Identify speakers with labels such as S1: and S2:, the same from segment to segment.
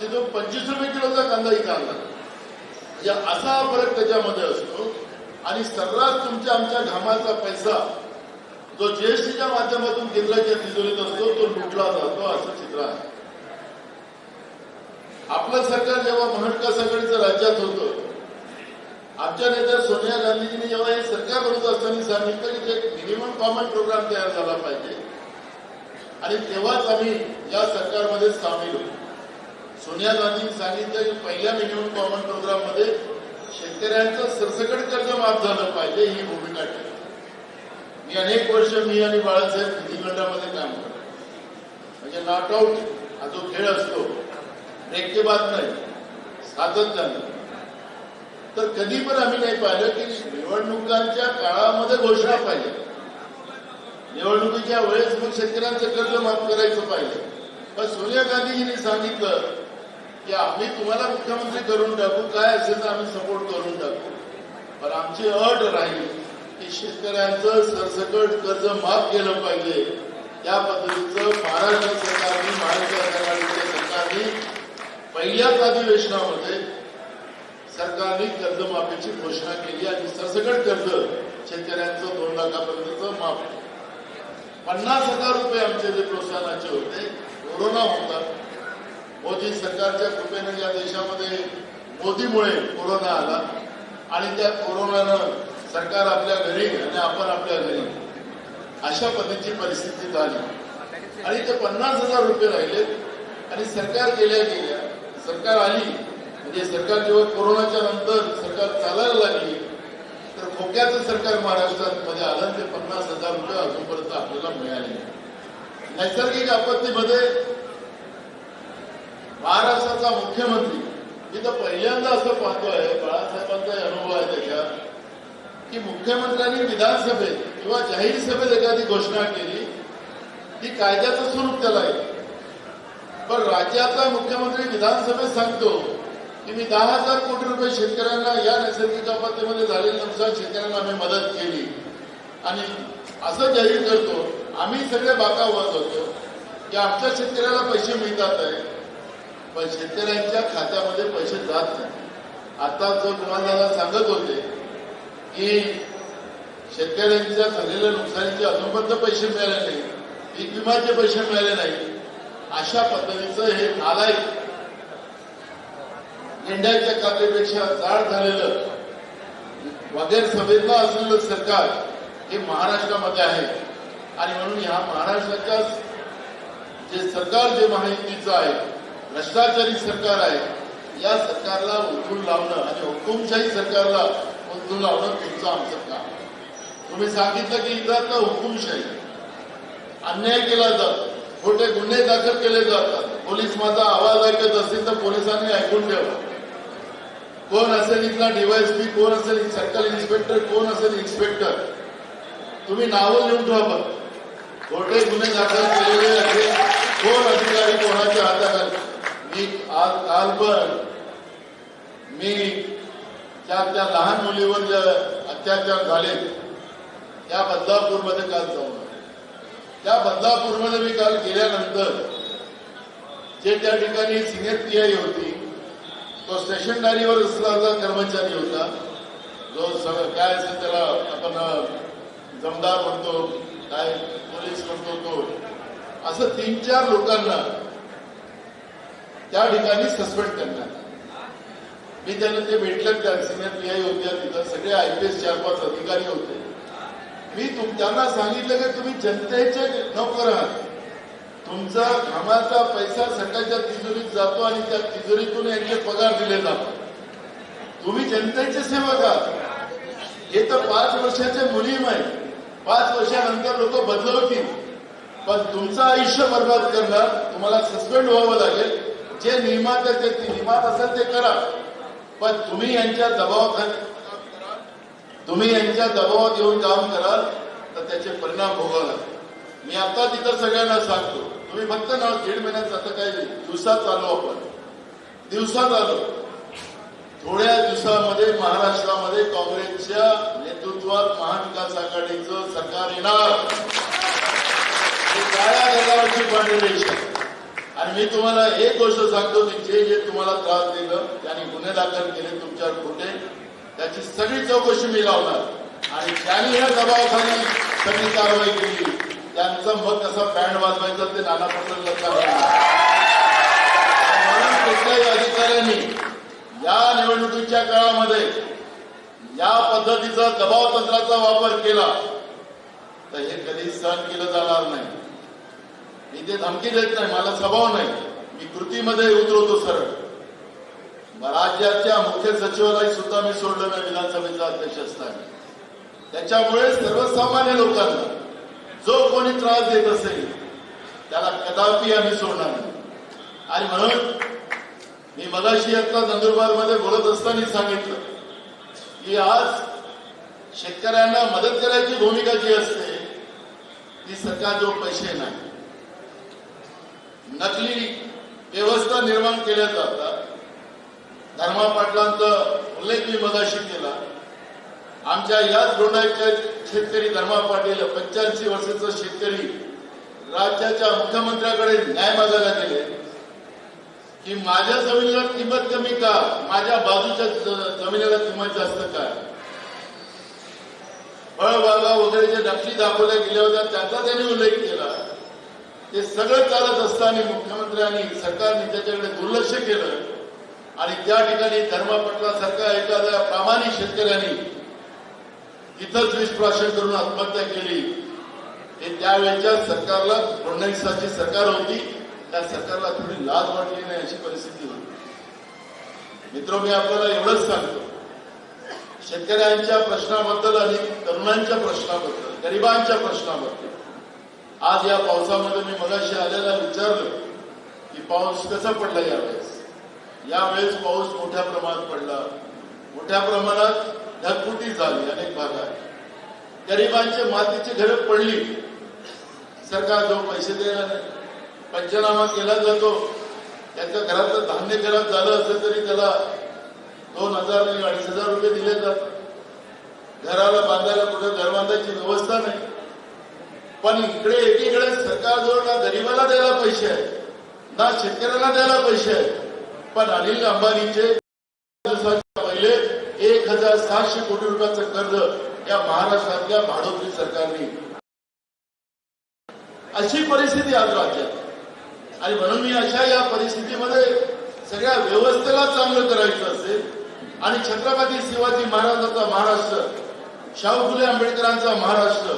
S1: तिथून पंचवीस रुपये किलोचा कांदा इथं आणला. म्हणजे असा फरक त्याच्यामध्ये असतो. आणि सर्रास तुमच्या आमच्या घामाचा पैसा जो जीएसटीच्या माध्यमातून केंद्राच्या तिजोरीत असतो तो लुटला जातो असं चित्र आहे. आपलं सरकार जेव्हा महाविकास आघाडीचं राज्यात होतं आमच्या नेत्या सोनिया गांधीजींनी जेव्हा हे सरकार बनवत असताना सांगितलं की एक मिनिमम कॉमन प्रोग्राम तयार झाला पाहिजे. आणि तेव्हाच आम्ही या सरकारमध्ये सामील होतो सोनिया गांधींनी सांगितलं की पहिल्या मिनिमम कॉमन प्रोग्राममध्ये शेतकऱ्यांचं सरसकट कर्ज माफ झालं पाहिजे ही भूमिका ठेवली. मी अनेक वर्ष मी आणि बाळासाहेब विधिमंडळामध्ये काम करतो. म्हणजे नॉटआऊट हा जो खेळ असतो ब्रेक के बाद नाही सातत्यानं तर कधी पण आम्ही नाही पाहिलं की निवडणुकांच्या काळामध्ये घोषणा पाहिजे. निवडणुकीच्या वेळेस मग शेतकऱ्यांचं कर्ज माफ करायचं पाहिजे. पण सोनिया गांधीजींनी सांगितलं की आम्ही तुम्हाला मुख्यमंत्री करून टाकू काय असेल तर आम्ही सपोर्ट करून टाकू पण आमची अट राहील की शेतकऱ्यांचं सरसकट कर्ज माफ केलं पाहिजे त्या पद्धतीचं महाराष्ट्र सरकारने महाराष्ट्र आघाडीच्या सरकारने पहिल्याच अधिवेशनामध्ये सरकारने कर्जमाफीची घोषणा केली आणि सरसकट कर्ज शेतकऱ्यांचं दोन लाखापर्यंतच माफ केलं. पन्नास हजार रुपये आमचे जे प्रोत्साहनाचे होते कोरोना होता मोदी सरकारच्या कृपेने या देशामध्ये मोदीमुळे कोरोना आला आणि त्या कोरोनानं सरकार आपल्या घरी आणि आपण आपल्या घरी. अशा पद्धतीची परिस्थिती झाली. आणि ते पन्नास हजार रुपये राहिले आणि सरकार गेल्या गेल्या सरकार आली. म्हणजे सरकार जेव्हा कोरोनाच्या नंतर सरकार चालायला लागली तर खोक्याचं सरकार महाराष्ट्रात मध्ये आलं ते पन्नास हजार रुपये अजूनपर्यंत आपल्याला मिळाले. नैसर्गिक आपत्तीमध्ये महाराष्ट्राचा मुख्यमंत्री. मी तर पहिल्यांदा असं पाहतोय बाळासाहेबांचा अनुभव आहे त्याच्यात की मुख्यमंत्र्यांनी विधानसभेत किंवा जाहीर सभेत एखादी घोषणा केली ती कायद्याचं स्वरूप त्याला आहे. पण राज्याचा मुख्यमंत्री विधानसभेत सांगतो की मी दहा हजार कोटी रुपये शेतकऱ्यांना या नैसर्गिक आपत्तीमध्ये झालेल्या नुकसान शेतकऱ्यांना आम्ही मदत केली. आणि असं जाहीर करतो आम्ही सगळे बाका होतो की आमच्या शेतकऱ्याला पैसे मिळतात आहे. पण शेतकऱ्यांच्या खात्यामध्ये पैसे जात नाही. आता जो तुम्हाला सांगत होते की शेतकऱ्यांच्या झालेल्या नुकसानीचे अनुबंध पैसे मिळाले नाही पीक विम्याचे पैसे मिळाले नाही अशा पद्धतीचं हे नालायक गेंड्याच्या कापडीपेक्षा जाड झालेलं वगैरे सभेतलं असलेलं सरकार हे महाराष्ट्रामध्ये आहे. आणि म्हणून ह्या महाराष्ट्राच्या जे सरकार जे माहितीचं आहे भ्रष्टाचारी सरकार आहे. या सरकारला उलथून लावणं आणि हुकुमशाही सरकारला उलथून लावणं तुमचं आमचं काम तुम्ही सांगितलं की इथं आता हुकुमशाही. अन्याय केला जातो. खोटे गुन्हे दाखल केले जातात. पोलीस माझा आवाज ऐकत असतील तर पोलिसांनी ऐकून ठेवा. कोण असेल इथला डीवायएसपी कोण असेल सर्कल इन्स्पेक्टर कोण असेल इन्स्पेक्टर तुम्ही नावं लिहून ठेवा बघ खोटे गुन्हे दाखल केलेले असेल कोण अधिकारी कोणाच्या हाताखाली? मी आज कालभर मी त्या त्या लहान मुलीवर जे अत्याचार झाले त्या बदलापूरमध्ये काल जाऊन त्या बदलापूरमध्ये मी काल गेल्यानंतर जे त्या ठिकाणी सिनियर पीआय होती तो स्टेशनदारीवर असणारा कर्मचारी होता जो सगळं काय असेल त्याला आपण जमदार म्हणतो काय पोलीस म्हणतो तो असं तीन चार लोकांना त्या ठिकाणी सस्पेंड करण्यात मी त्यांना ते भेटलं त्या सिनियर पीआय होत्या तिथं सगळे एस चार पाच अधिकारी होते. मी तुम त्यांना सांगितलं की तुम्ही जनतेचे नोकर आहात. तुमचा घामाचा पैसा सकाळच्या तिजोरीत जातो आणि त्या तिजोरीतून यांचे पगार दिले जातात. तुम्ही जनतेचे सेवक आहात. हे तर पाच वर्षाचे मुलीम आहे पाच वर्षानंतर लोक बदलवतील. पण तुमचं आयुष्य बर्बाद करणार तुम्हाला सस्पेंड व्हावं लागेल. जे नियमात आहे नियमात असेल ते करा. पण तुम्ही यांच्या दबावाखाली तुम्ही यांच्या दबावात येऊन काम कराल तर त्याचे परिणाम भोगावे मी आता तिथं सगळ्यांना सांगतो तुम्ही फक्त ना दीड महिन्यात आता काही दिवसात आलो आपण. दिवसात आलो. थोड्या दिवसामध्ये महाराष्ट्रामध्ये काँग्रेसच्या नेतृत्वात महाविकास आघाडीचं सरकार येणार. काळ्या दगडावरची पांढरी रेषा आणि मी तुम्हाला एक गोष्ट सांगतो की जे जे तुम्हाला त्रास दिलं त्यांनी गुन्हे दाखल केले तुमच्यावर खोटे त्याची सगळी चौकशी मी लावणार. आणि त्यांनी या दबावाखाली सगळी कारवाई केली त्यांचं मग कसा बँड वाजवायचं ते नाना पटोले म्हणून कुठल्याही अधिकाऱ्यांनी या निवडणुकीच्या काळामध्ये या पद्धतीचा दबाव तंत्राचा वापर केला तर हे कधी सहन केलं जाणार नाही. मी ते धमकी देत नाही मला स्वभाव नाही. मी कृतीमध्ये उतरवतो सरळ राज्याच्या मुख्य सचिवालाही सुद्धा मी सोडलं नाही विधानसभेचा अध्यक्ष असताना. त्याच्यामुळे सर्वसामान्य लोकांना जो कोणी त्रास देत असेल त्याला कदापि आम्ही सोडणार नाही. आणि म्हणून मी मगाशी आता नंदुरबारमध्ये बोलत असताना सांगितलं की आज शेतकऱ्यांना मदत करायची भूमिका जी असते ती सरकार जो पैसे नाही. नकली व्यवस्था निर्माण केल्या जातात. धर्मा पाटलांचा उल्लेख मी मगाशी केला. आमच्या याच गोंडाच्या शेतकरी धर्मा पाटील पंच्याऐंशी वर्षाचा शेतकरी राज्याच्या मुख्यमंत्र्याकडे न्याय मागायला गेले. की माझ्या जमिनीला किंमत कमी का? माझ्या बाजूच्या ज- जमिनीला किंमत जास्त का? फळबागा वगैरे जे नकली दाखवल्या गेल्या होत्या त्याचा त्यांनी उल्लेख केला. ते सगळं चालत असताना मुख्यमंत्र्यांनी सरकारने त्याच्याकडे दुर्लक्ष केलं. आणि त्या ठिकाणी धर्मपटलासारख्या एखाद्या प्रामाणिक शेतकऱ्यांनी तिथंच विषप्राशन करून आत्महत्या केली. हे त्यावेळेच्या सरकारला फडणवीसाची सरकार होती. त्या सरकारला थोडी लाज वाटली नाही अशी परिस्थिती होती. मित्र मी आपल्याला एवढंच सांगतो. शेतकऱ्यांच्या प्रश्नाबद्दल आणि तरुणांच्या प्रश्नाबद्दल गरिबांच्या प्रश्नाबद्दल आज या पावसामध्ये मी मगाशी आलेला विचारलं की पाऊस कसा पडला यावेळेस? यावेळेस पाऊस मोठ्या प्रमाणात पडला. मोठ्या प्रमाणात ढगफुटी झाली अनेक भागात. गरिबांचे मातीची घरं पडली. सरकार जो पैसे देणार नाही पंचनामा केला जातो त्याच्या घरातलं धान्य खराब झालं असेल तरी त्याला दोन हजार नाही अडीच हजार रुपये दिले जातात. घराला बांधायला कुठं घर बांधायची व्यवस्था नाही. पण इकडे एकीकडे सरकारजवळ ना गरीबाला द्यायला पैसे आहेत ना शेतकऱ्यांना द्यायला पैसे आहेत. पण अनिल अंबानीचे दिवसाच्या पहिले एक हजार सातशे कोटी रुपयाचं कर्ज या महाराष्ट्रातल्या भाडोत्री सरकारने अशी परिस्थिती आज राज्यात आणि म्हणून मी अशा या परिस्थितीमध्ये सगळ्या व्यवस्थेला चांगलं करायचं असेल आणि छत्रपती शिवाजी महाराजांचा महाराष्ट्र शाहू फुले आंबेडकरांचा महाराष्ट्र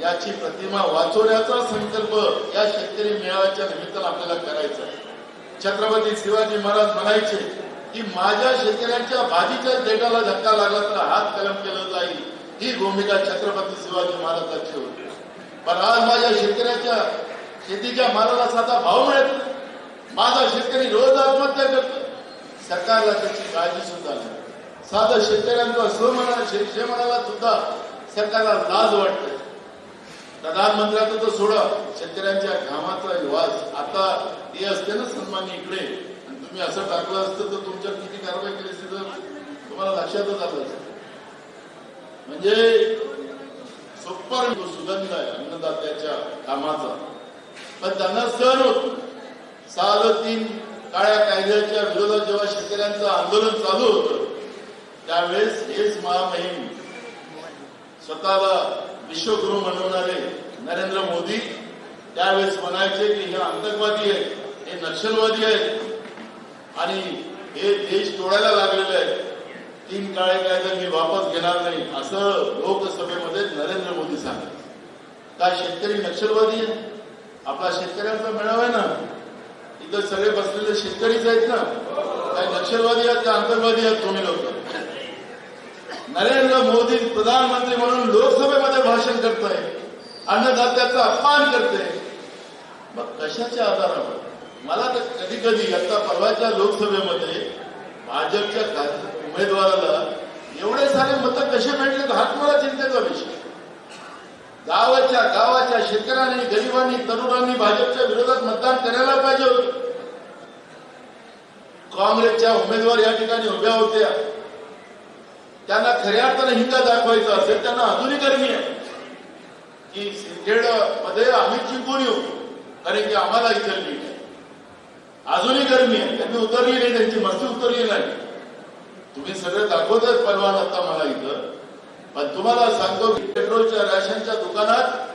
S1: याची प्रतिमा वाचवण्याचा संकल्प या शेतकरी मेळाव्याच्या निमित्तानं आपल्याला करायचा आहे. छत्रपती शिवाजी महाराज म्हणायचे की माझ्या शेतकऱ्यांच्या भाजीच्या देटाला धक्का लागला तर हात कलम केलं जाईल. ही भूमिका छत्रपती शिवाजी महाराजांची होती पण आज माझ्या शेतकऱ्याच्या शेतीच्या मालाला साधा भाव मिळत माझा शेतकरी रोज आत्महत्या करतो. सरकारला त्याची काळजी सुद्धा नाही. साधं शेतकऱ्यांचा स्वमना शेमनाला सुद्धा सरकारला लाज वाटते. प्रधानमंत्र्याचं तर सोडा शेतकऱ्यांच्या घामाचा वाज आता ते असते ना सन्मान इकडे. आणि तुम्ही असं टाकलं असतं तर तुमच्यात किती कारवाई केली असती तर तुम्हाला लक्षातच आलं असतं. म्हणजे सुपर सुगंध आहे अन्नदात्याच्या कामाचा. पण त्यांना सहन होत साल तीन काळ्या कायद्याच्या विरोधात जेव्हा शेतकऱ्यांचं आंदोलन चालू होतं त्यावेळेस हेच महामहिम स्वतःला विश्वगुरु म्हणवणारे नरेंद्र मोदी. त्यावेळेस म्हणायचे की हे आतंकवादी आहेत हे नक्षलवादी आहेत आणि हे देश तोडायला लागलेले आहेत तीन काळे कायदे मी वापस घेणार नाही असं लोकसभेमध्ये नरेंद्र मोदी सांगत काय शेतकरी नक्षलवादी आहे? आपला शेतकऱ्यांचा मेळावा आहे ना? इथं सगळे बसलेले शेतकरीच आहेत ना? काय नक्षलवादी आहेत का आतंकवादी आहेत तुम्ही लोक? नरेंद्र मोदी प्रधानमंत्री म्हणून लोकसभेमध्ये भाषण करतोय. अन्नदात्याचा अपमान करते मग कशाच्या आधारावर? मला तर कधी कधी आता परवाच्या लोकसभेमध्ये भाजपच्या उमेदवाराला एवढे सारे मतं कसे भेटले हा मला चिंतेचा विषय. गावाच्या गावाच्या शेतकऱ्यांनी गरिबांनी तरुणांनी भाजपच्या विरोधात मतदान करायला पाहिजे होत. काँग्रेसच्या उमेदवार या ठिकाणी उभ्या होत्या. त्यांना खऱ्या अर्थानं हिंगा दाखवायचा असेल त्यांना अजूनही गरमी आहे. की सिंदखेडमध्ये आम्ही चिंकून येऊ कारण की आम्हाला इथं अजूनही गरमी आहे. त्यांनी उतरली नाही त्यांची मस्ती उतरली नाही. तुम्ही सगळं दाखवतच परवान आता मला इथं. पण तुम्हाला सांगतो की पेट्रोलच्या राशनच्या दुकानात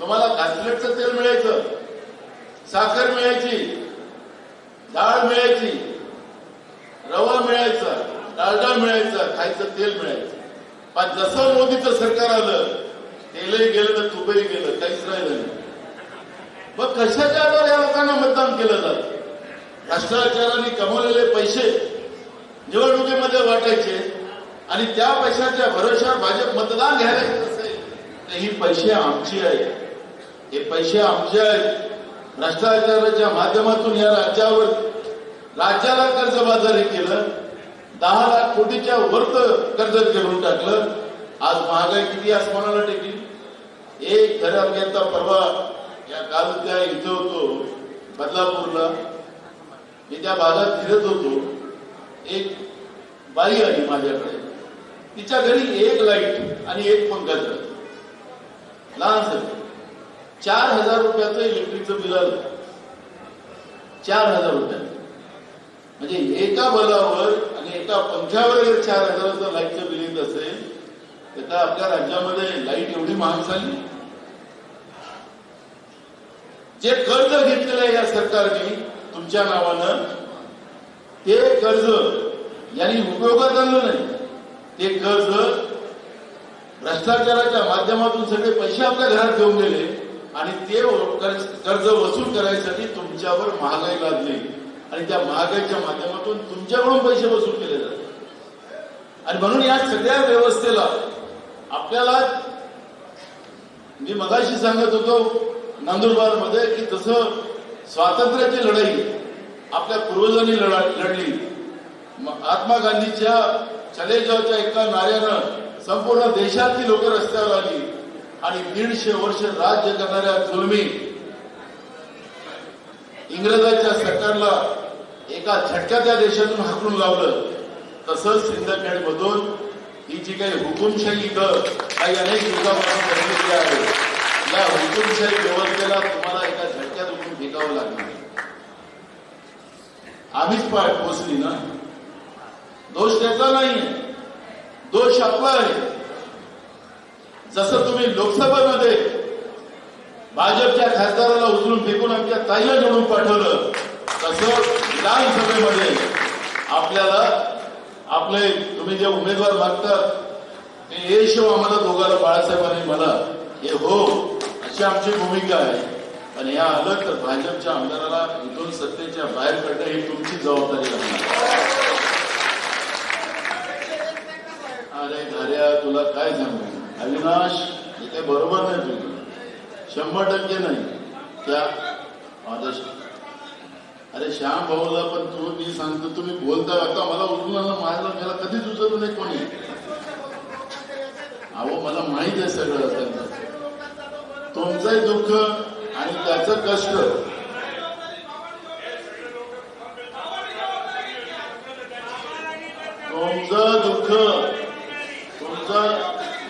S1: तुम्हाला घासलेटचं तेल मिळायचं साखर मिळायची डाळ मिळायची रवा मिळायचा. डाळडा मिळायचा खायचं तेल मिळायचं. पण जसं मोदीचं सरकार आलं तेलही गेलं तर तुपही गेलं काहीच राहिलं नाही. मग कशाच्या आधारे या लोकांना मतदान केलं जात? भ्रष्टाचाराने कमवलेले पैसे निवडणुकीमध्ये वाटायचे आणि त्या पैशाच्या भरोशावर भाजप मतदान घ्यायला असेल तर ही पैसे आमची आहेत. हे पैसे आमचे आहेत. भ्रष्टाचाराच्या माध्यमातून या राज्यावर राज्याला कर्जबाजारी केलं दहा लाख कोटीच्या वर्त कर्ज घेऊन टाकलं. आज महागाई किती आसमानाला टेकली? एक खऱ्या घेता परवा या काल त्या इथं होतो बदलापूरला. मी त्या भागात फिरत होतो. एक बाई आली माझ्याकडे. तिच्या घरी एक लाइट आणि एक पंखा चालतो लहान चार हजार रुपयाचं इलेक्ट्रिकचं बिल आलं. चार हजार रुपयाचं. म्हणजे एका बलावर आणि एका पंख्यावर जर चार हजाराचं लाईटचं बिल येत असेल तर का आपल्या राज्यामध्ये लाइट एवढी महाग झाली? जे कर्ज घेतलेलं आहे या सरकारने तुमच्या नावानं ते कर्ज यांनी उपयोगात आणलं नाही. ते कर्ज भ्रष्टाचाराच्या माध्यमातून सगळे पैसे आपल्या घरात घेऊन गेले आणि ते कर्ज वसूल करायसाठी तुमच्यावर महागाई लादली आणि त्या महागाईच्या माध्यमातून तुमच्याकडून पैसे वसूल केले जाते आणि म्हणून या सगळ्या व्यवस्थेला आपल्याला मी मगाशी सांगत होतो नंदुरबारमध्ये की जसं स्वातंत्र्याची लढाई आपल्या पूर्वजांनी लढली. महात्मा गांधीच्या चले जावच्या एका नाऱ्यानं संपूर्ण देशातली लोक रस्त्यावर आली. आणि दीडशे वर्ष राज्य करणाऱ्या जुलमी इंग्रजांच्या सरकारला एका झटक्या त्या देशातून हाकून लावलं. तसंच सिंदखेड मधून ही जी काही हुकुमशाही इथं काही अनेक युगापासून बनलेली आहे या हुकुमशाही व्यवस्थेला तुम्हाला एका झटक्यात उठून फेकावं लागणार आम्हीच पाय पोचली ना? दोष त्याचा नाही दोष आपला आहे. जसं तुम्ही लोकसभेमध्ये भाजपच्या खासदाराला उचलून फेकून आमच्या ताईला जोडून पाठवलं तसं विधानसभेमध्ये आपल्याला आपले तुम्ही जे उमेदवार मागतात ते ये शिव आम्हाला दोघाला बाळासाहेबांनी मला हे हो अशी आमची भूमिका आहे. आणि या आलं तर भाजपच्या आमदाराला इथून सत्तेच्या बाहेर काढणं ही तुमची जबाबदारी लागणार अरे घाऱ्या तुला काय सांगू? अविनाश इथे बरोबर नाही तुझं. शंभर टक्के नाही. त्या आदर्श. अरे श्याम भाऊला पण तू मी सांगतो तुम्ही बोलता आता मला उचलून आणलं माझ्या मला कधीच उचलू नाही कोणी. अहो मला माहीत आहे सगळं त्यांचं तुमचंही दुःख आणि त्याचं कष्ट. तुमचं दुःख तुमचं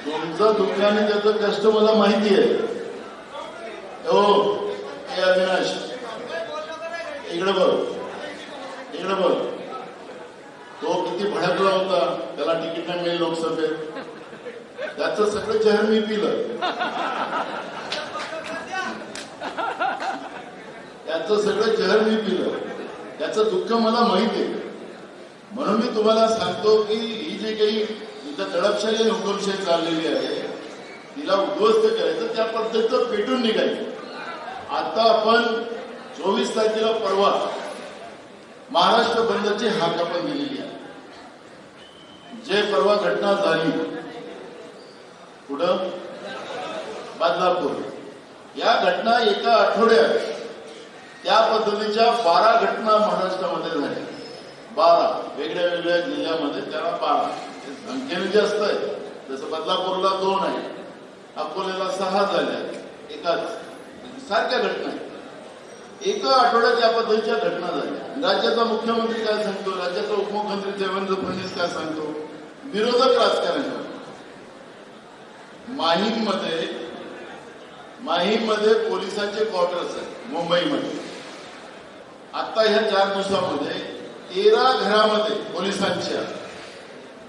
S1: तुमचं दुःख आणि त्याचं कष्ट मला माहिती आहे हो हे अविनाश इकडे बघ इकडे बघ तो किती भडकला होता त्याला तिकीट नाही मिळेल लोकसभेत त्याचं सगळं जहर मी पिलं त्याचं सगळं जहर मी पिलं. त्याचं दुःख मला माहीत आहे. म्हणून मी तुम्हाला सांगतो की ही जी काही इथं दडपशाही हुकुमशाही चाललेली आहे तिला उद्ध्वस्त करायचं त्या पद्धतीचं पेटून निघायचं. आता आपण चोवीस तारखेला परवा महाराष्ट्र बंदची हाक आपण दिलेली आहे. जे परवा घटना झाली कुठं? बदलापूर. या घटना एका आठवड्यात त्या पद्धतीच्या बारा घटना महाराष्ट्रामध्ये झाल्या. बारा वेगळ्या वेगळ्या जिल्ह्यामध्ये त्याला बारा. संख्येने जास्त आहे. जसं बदलापूरला दोन आहे अकोल्याला सहा झाल्या एकाच. म्हणजे सारख्या घटना एका आठवड्यात या पद्धतीच्या घटना झाल्या. राज्याचा मुख्यमंत्री काय सांगतो? राज्याचा उपमुख्यमंत्री देवेंद्र फडणवीस काय सांगतो? विरोधक राजकारण. माहीममध्ये माहीममध्ये पोलिसांचे क्वार्टर्स आहेत मुंबईमध्ये. आता ह्या चार दिवसामध्ये तेरा घरामध्ये पोलिसांच्या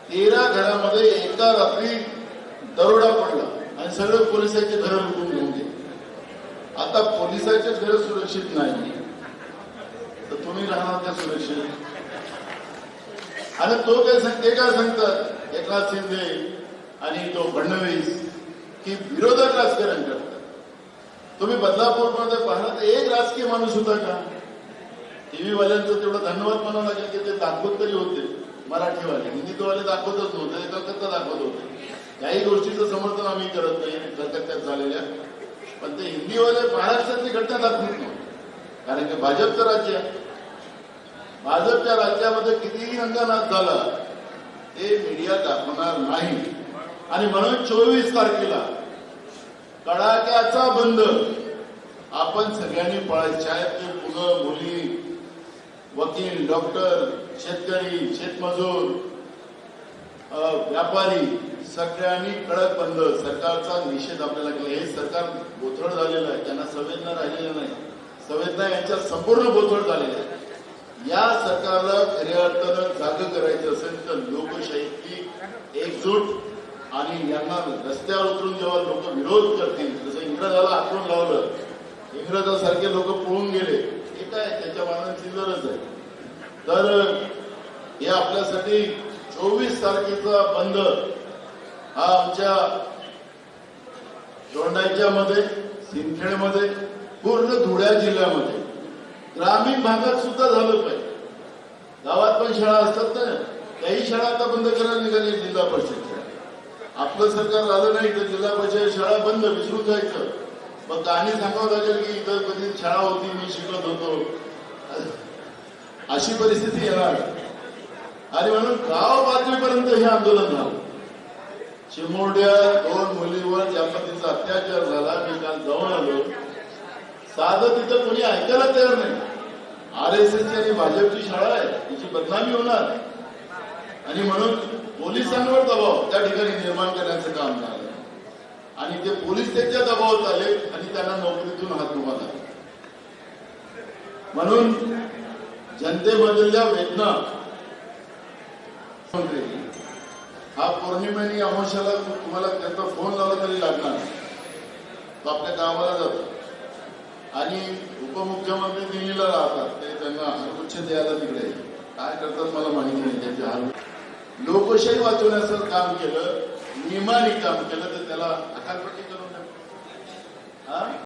S1: तेरा घरामध्ये एका रात्री दरोडा पडला आणि सगळे पोलिसांचे घर लुटून घेऊन गेले. आता पोलिसांचे घर सुरक्षित नाही. तर तुम्ही राहणार त्या सुरक्षित? आणि तो काय सांग ते काय सांगतात? एकनाथ शिंदे आणि तो फडणवीस की विरोधक राजकारण करतात. तुम्ही बदलापूरमध्ये पाहिलं तर एक राजकीय माणूस होता का? टीव्ही वाल्यांचं तेवढं धन्यवाद म्हणावं लागेल की ते दाखवत तरी होते. मराठीवाले. हिंदीवाले दाखवतच नव्हते कलकत्ता दाखवत होते. काही गोष्टीचं समर्थन आम्ही करत नाही कलकत्त्यात झालेल्या. पण ते हिंदीवाले महाराष्ट्रातली घटना दाखवत नव्हते. कारण की भाजपचं राज्य आहे. भाजपच्या राज्यामध्ये कितीही अंगनाथ झाला ते मीडिया दाखवणार नाही. आणि म्हणून चोवीस तारखेला कडाक्याचा बंद आपण सगळ्यांनी पाळायचे आहेत ते मुलं मुली वकील डॉक्टर शेतकरी शेतमजूर व्यापारी सगळ्यांनी कडक बंद. सरकारचा निषेध आपल्याला केला. हे सरकार बोथळ झालेलं आहे. त्यांना संवेदना राहिलेल्या नाही. संवेदना यांच्या संपूर्ण बोथळ झालेल्या आहे या सरकारला खऱ्या अर्थानं जाग करायचं असेल तर लोकशाहीची एकजूट आणि यांना रस्त्यावर उतरून जेव्हा लोक विरोध करतील जसं इंग्रजाला आखून लावलं इंग्रजासारखे लोक पळून गेले हे काय? त्याच्या मानाची गरज आहे. तर हे आपल्यासाठी चोवीस तारखेचा बंद हा आमच्या दोंडाच्यामध्ये सिंदखेडमध्ये पूर्ण धुळ्या जिल्ह्यामध्ये. ग्रामीण भागात सुद्धा झालं पाहिजे. गावात पण शाळा असतात ना काही शाळा आता बंद करायला निघाली जिल्हा परिषद शाळा आपलं सरकार आलं नाही तर जिल्हा परिषद शाळा बंद विसरून जायचं. मग गाणी सांगावं लागेल की इतर कधी शाळा होती मी शिकत होतो. अशी परिस्थिती येणार. आणि म्हणून गाव पातळीपर्यंत हे आंदोलन झालं. चिमोड्या दोन मुलीवर ज्या पद्धतीचा अत्याचार झाला मी काल जाऊन आलो. साधं तिथं कोणी ऐकायला तयार नाही. आर एस एसची आणि भाजपची शाळा आहे तिची बदनामी होणार. आणि म्हणून पोलिसांवर दबाव त्या ठिकाणी निर्माण करण्याचं काम झालं. आणि ते पोलीस त्यांच्या दबावात आले आणि त्यांना नोकरीतून हात धुवत म्हणून जनतेमधल्या वेदना. हा पौर्णिमेने अमाशाला तुम्हाला त्यांचा फोन लावला तरी लागणार तो आपल्या गावाला जातो. आणि उपमुख्यमंत्री दिल्लीला राहतात. ते त्यांना हरगुच्छ द्यायला तिकडे काय करतात मला माहिती नाही. त्यांचे हाल. लोकशाही वाचवण्याचं काम केलं नियमाने काम केलं तर त्याला अकालपट्टी करून टाकू. हा?